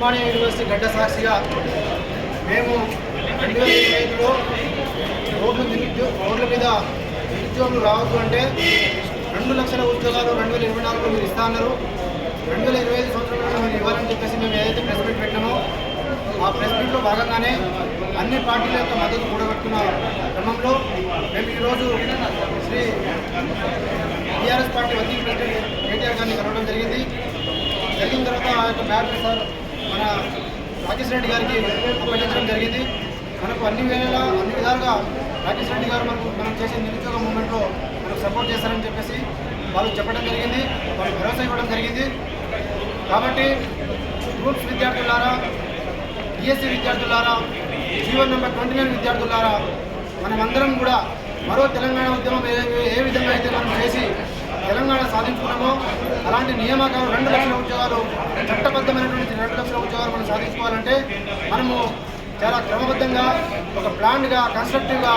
Osmania university గడ్డ సాక్షిగా మేము రెండు వేల ఇరవై ఐదులో రోడ్లు రోడ్ల మీద నిరుద్యోగులు రావద్దు అంటే రెండు లక్షల ఉద్యోగాలు రెండు వేల ఇరవై నాలుగులో మీరు ఇస్తా అన్నారు. రెండు వేల ఇరవై ఐదు సంవత్సరంలో మీరు ఇవ్వాలని చెప్పేసి మేము ఏదైతే ప్రెస్ మీట్ పెట్టామో ఆ ప్రెస్ మీట్లో భాగంగానే అన్ని పార్టీల యొక్క మద్దతు కూడగట్టుకున్న క్రమంలో మేము ఈరోజు Shri TRS party working president KTR గారిని కలవడం జరిగింది. జరిగిన తర్వాత ఆ యొక్క బ్యాటరీ సార్ మన రాకేష్ రెడ్డి గారికి అప్పగించడం జరిగింది. మనకు అన్ని వేళలా అన్ని విధాలుగా రాకేష్ రెడ్డి గారు మనకు మనం చేసే నిరుద్యోగ మూమెంట్లో మనకు సపోర్ట్ చేస్తారని చెప్పేసి వాళ్ళు చెప్పడం జరిగింది. వాళ్ళు భరోసా ఇవ్వడం జరిగింది. కాబట్టి గ్రూప్స్ విద్యార్థులారా బిఎస్సీ విద్యార్థులారా జీవన్ నెంబర్ ట్వంటీ నైన్ విద్యార్థులారా మనమందరం కూడా మరో తెలంగాణ ఉద్యమం ఏ ఏ విధంగా అయితే మనం చేసి తెలంగాణ సాధించుకున్నామో అలాంటి నియామకాలు రెండు లక్షల ఉద్యోగాలు చట్టబద్ధమైనటువంటి రెండు లక్షల ఉద్యోగాలు మనం సాధించుకోవాలంటే మనము చాలా క్రమబద్ధంగా ఒక ప్లాన్గా కన్స్ట్రక్టివ్గా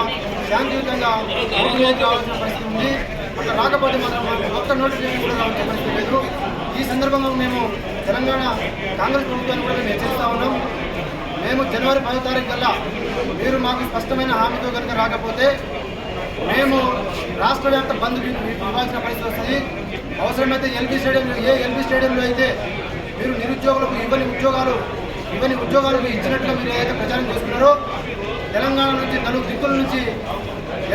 శాంతియుతంగా ముందుకు రావాల్సిన పరిస్థితి ఉంది. అక్కడ రాకపోతే మాత్రం మనకు ఒక్క నోటిఫికేషన్ కూడా రావాల్సిన పరిస్థితి లేదు. ఈ సందర్భంగా మేము తెలంగాణ కాంగ్రెస్ ప్రభుత్వాన్ని కూడా మేము హెచ్చరిస్తా ఉన్నాం. మేము జనవరి పదో తారీఖు కల్లా మీరు మాకు స్పష్టమైన హామీతో కనుక రాకపోతే మేము రాష్ట్ర వ్యాప్త బంద్ ఇవ్వాల్సిన పరిస్థితి వస్తుంది. అవసరమైతే ఎల్బీ స్టేడియంలో ఏ ఎల్బీ స్టేడియంలో అయితే మీరు నిరుద్యోగులకు ఇవ్వని ఉద్యోగాలు ఇవన్నీ ఉద్యోగాలు ఇచ్చినట్లు ఇచ్చినట్లుగా మీరు ఏదైతే ప్రచారం చేస్తున్నారో తెలంగాణ నుంచి నలుగు దిక్కుల నుంచి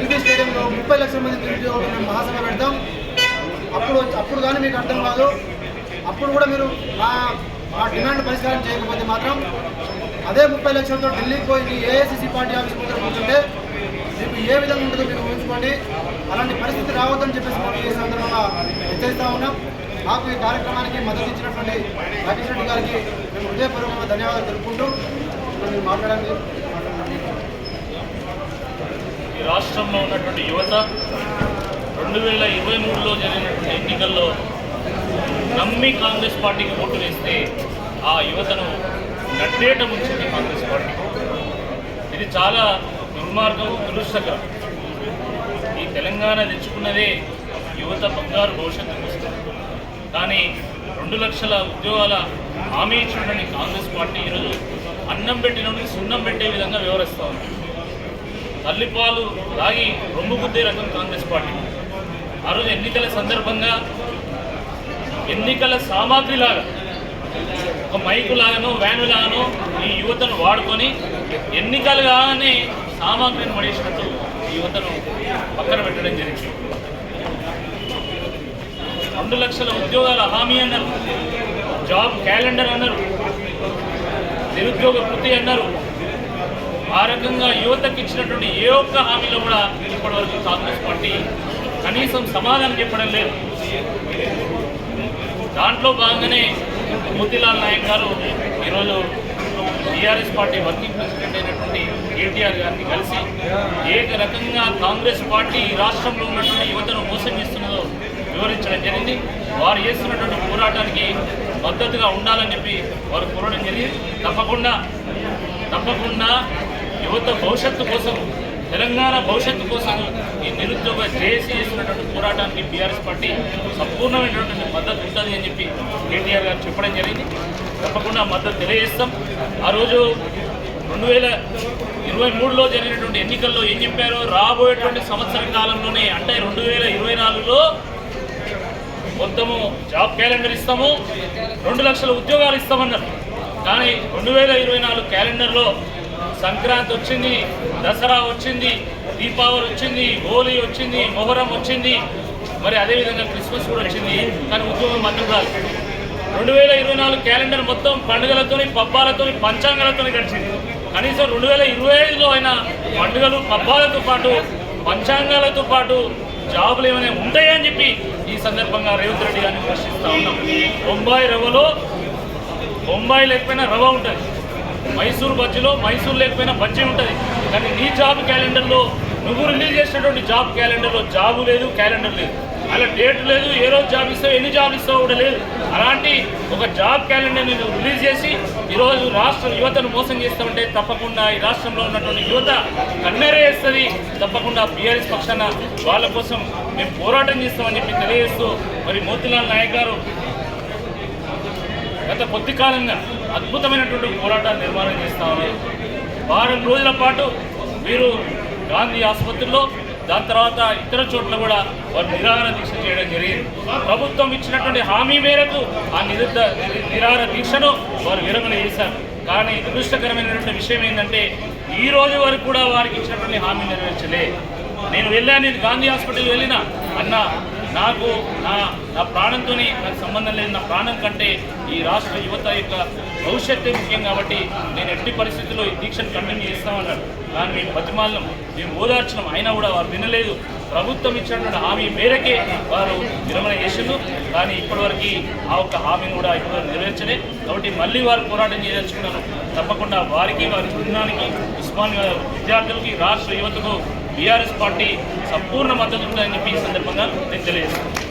ఎల్బీ స్టేడియంలో ముప్పై లక్షల మంది నిరుద్యోగులు మేము మహాసభ పెడతాం. అప్పుడు అప్పుడు కానీ మీకు అర్థం కాదు. అప్పుడు కూడా మీరు మా మా డిమాండ్ పరిష్కారం చేయకపోతే మాత్రం అదే ముప్పై లక్షలతో ఢిల్లీకి పోయి ఏఐసిసి పార్టీ ఆఫీస్ ముందర కూర్చుంటే మీకు ఏ విధంగా ఉంటుందో మీరు ఊహించుకోండి. అలాంటి పరిస్థితి రావద్దని చెప్పేసి మనం ఈ సందర్భంగా హెచ్చరిస్తా ఉన్నాం. మాకు ఈ కార్యక్రమానికి మద్దతు ఇచ్చినటువంటి రాకేష్ రెడ్డి గారికి మేము హృదయపూర్వకంగా ధన్యవాదాలు తెలుపుకుంటూ మీరు మాట్లాడాలి ఈ రాష్ట్రంలో ఉన్నటువంటి యువత రెండు వేల ఇరవై మూడులో జరిగినటువంటి ఎన్నికల్లో నమ్మి కాంగ్రెస్ పార్టీకి ఓటు వేస్తే ఆ యువతను నట్టేట ముంచింది కాంగ్రెస్ పార్టీ. ఇది చాలా దుర్మార్గం దురుష్టకరం ఈ తెలంగాణ తెచ్చుకున్నదే యువత బంగారు భవిష్యత్తు కోసం. కానీ రెండు లక్షల ఉద్యోగాల హామీ ఇచ్చినటువంటి కాంగ్రెస్ పార్టీ ఈరోజు అన్నం పెట్టినోడికి సున్నం పెట్టే విధంగా వివరిస్తూ ఉంది. తల్లిపాలు లాగి రొమ్ము గుద్దే రకం కాంగ్రెస్ పార్టీ. ఆ రోజు ఎన్నికల సందర్భంగా ఎన్నికల సామాగ్రి లాగా ఒక మైకు లాగానో వ్యాను లాగానో ఈ యువతను వాడుకొని ఎన్నికలు కాగానే సామాగ్రిని పడేసినట్టు ఈ యువతను పక్కన పెట్టడం జరిగింది. రెండు లక్షల ఉద్యోగాల హామీ అన్నారు జాబ్ క్యాలెండర్ అన్నారు నిరుద్యోగ వృత్తి అన్నారు. ఆ రకంగా యువతకు ఇచ్చినటువంటి ఏ ఒక్క హామీలో కూడా ఇప్పటివరకు కాంగ్రెస్ పార్టీ కనీసం సమాధానం చెప్పడం లేదు. దాంట్లో భాగంగానే మోతీలాల్ నాయక్ గారు ఈరోజు టీఆర్ఎస్ పార్టీ వర్కింగ్ ప్రెసిడెంట్ అయినటువంటి కేటీఆర్ గారిని కలిసి ఏ రకంగా కాంగ్రెస్ పార్టీ ఈ రాష్ట్రంలో ఉన్నటువంటి యువతను మోసం చేస్తున్నదో వివరించడం జరిగింది. వారు చేస్తున్నటువంటి పోరాటానికి మద్దతుగా ఉండాలని చెప్పి వారు కోరడం జరిగింది. తప్పకుండా తప్పకుండా యువత భవిష్యత్తు కోసం తెలంగాణ భవిష్యత్తు కోసం ఈ నిరుద్యోగ జేఏసీ చేసినటువంటి పోరాటానికి బీఆర్ఎస్ పార్టీ సంపూర్ణమైనటువంటి మద్దతు ఉంటుంది అని చెప్పి కేటీఆర్ గారు చెప్పడం జరిగింది. తప్పకుండా మద్దతు తెలియజేస్తాం. ఆ రోజు రెండు వేల ఇరవై మూడులో జరిగినటువంటి ఎన్నికల్లో ఏం చెప్పారో? రాబోయేటువంటి సంవత్సర కాలంలోనే అంటే రెండు వేల ఇరవై నాలుగులో మొత్తము జాబ్ క్యాలెండర్ ఇస్తాము. రెండు లక్షల ఉద్యోగాలు ఇస్తామన్నారు. కానీ రెండు వేల ఇరవై నాలుగు క్యాలెండర్లో సంక్రాంతి వచ్చింది. దసరా వచ్చింది దీపావళి వచ్చింది హోలీ వచ్చింది మొహరం వచ్చింది. మరి అదేవిధంగా క్రిస్మస్ కూడా వచ్చింది. కానీ ఉద్యోగం మాత్రం రాదు. రెండు వేల ఇరవై నాలుగు క్యాలెండర్ మొత్తం పండుగలతోని పబ్బాలతోని పంచాంగాలతోని గడిచింది. కనీసం రెండు వేల ఇరవై ఐదులో అయినా పండుగలు పబ్బాలతో పాటు పంచాంగాలతో పాటు జాబులు ఏమైనా ఉంటాయని చెప్పి ఈ సందర్భంగా రేవంత్ రెడ్డి గారిని ప్రశ్నిస్తూ ఉన్నాం. బొంబాయి రవ్వలో బొంబాయి లేకపోయినా రవ్వ ఉంటుంది. మైసూర్ బజ్జీలో మైసూర్ లేకపోయినా బజ్జీ ఉంటుంది. కానీ నీ జాబ్ క్యాలెండర్లో నువ్వు రిలీజ్ చేసినటువంటి జాబ్ క్యాలెండర్లో జాబు లేదు క్యాలెండర్ లేదు. అలా డేట్ లేదు ఏ రోజు జాబ్ ఇస్తావు ఎన్ని జాబ్ ఇస్తావు కూడా లేదు. అలాంటి ఒక జాబ్ క్యాలెండర్ని నువ్వు రిలీజ్ చేసి ఈరోజు రాష్ట్ర యువతను మోసం చేస్తామంటే తప్పకుండా ఈ రాష్ట్రంలో ఉన్నటువంటి యువత కన్నెరే వేస్తుంది. తప్పకుండా బీఆర్ఎస్ పక్షాన వాళ్ళ కోసం మేము పోరాటం చేస్తామని చెప్పి తెలియజేస్తూ మరి మోతిలాల్ నాయక్ గారు గత కొద్ది కాలంగా అద్భుతమైనటువంటి పోరాటాన్ని నిర్మాణం చేస్తా ఉన్నారు. వారం రోజుల పాటు మీరు గాంధీ ఆసుపత్రిలో దాని తర్వాత ఇతర చోట్ల కూడా వారు నిరాహార దీక్ష చేయడం జరిగింది. ప్రభుత్వం ఇచ్చినటువంటి హామీ మేరకు ఆ నిరుద్ధ నిరాహార దీక్షను వారు విరమణ చేశారు. కానీ దురదృష్టకరమైనటువంటి విషయం ఏంటంటే ఈ రోజు వరకు కూడా వారికి ఇచ్చినటువంటి హామీ నెరవేర్చలే. నేను వెళ్ళాను నేను గాంధీ హాస్పిటల్ వెళ్ళిన అన్న నాకు నా నా ప్రాణంతో నాకు సంబంధం లేదు నా ప్రాణం కంటే ఈ రాష్ట్ర యువత యొక్క భవిష్యత్తే ముఖ్యం కాబట్టి నేను ఎట్టి పరిస్థితుల్లో ఈ దీక్షను కంటిన్యూ చేస్తామన్నాడు. కానీ మేము బతిమాలను. మేము ఓదార్చడం అయినా కూడా వారు వినలేదు. ప్రభుత్వం ఇచ్చినటువంటి హామీ మేరకే వారు విరమణ చేసిండు కానీ ఇప్పటివరకు ఆ ఒక్క హామీని కూడా ఇప్పుడు నెరవేర్చలే. కాబట్టి మళ్ళీ వారు పోరాటం చేయదలుచుకున్నారు. తప్పకుండా వారికి వారి బృందానికి ఉస్మాన్ విద్యార్థులకి రాష్ట్ర యువతకు బీఆర్ఎస్ పార్టీ సంపూర్ణ మద్దతు ఉంటుందని చెప్పి ఈ సందర్భంగా నేను తెలియజేస్తాను